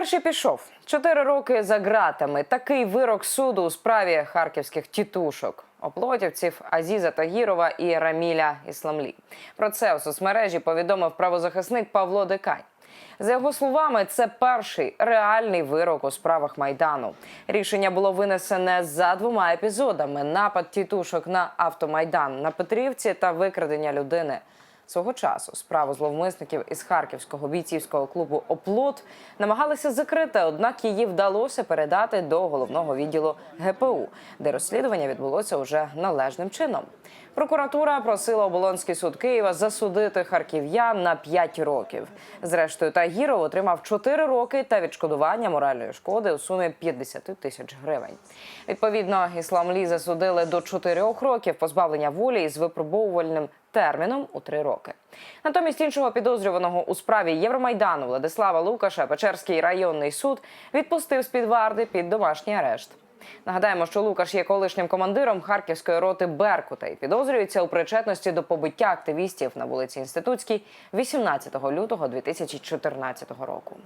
Перший пішов чотири роки за ґратами. Такий вирок суду у справі харківських тітушок. Оплотівців Азіза Тагірова і Раміля Ісламлі. Про це у соцмережі повідомив правозахисник Павло Декань. За його словами, це перший реальний вирок у справах майдану. Рішення було винесене за двома епізодами: напад тітушок на автомайдан на Петрівці та викрадення людини. Свого часу справу зловмисників із харківського бійцівського клубу Оплот намагалися закрити, однак її вдалося передати до головного відділу ГПУ, де розслідування відбулося уже належним чином. Прокуратура просила оболонський суд Києва засудити харків'ян на 5 років. Зрештою, Тагіров отримав 4 роки та відшкодування моральної шкоди у сумі 50 тисяч гривень. Відповідно, ісламлі засудили до 4 років позбавлення волі із випробовувальним терміном у 3 роки. Натомість іншого підозрюваного у справі Євромайдану Владислава Лукаша Печерський районний суд відпустив з під варти під домашній арешт. Нагадаємо, що Лукаш є колишнім командиром харківської роти Беркута і підозрюється у причетності до побиття активістів на вулиці Інститутській 18 лютого 2014 року.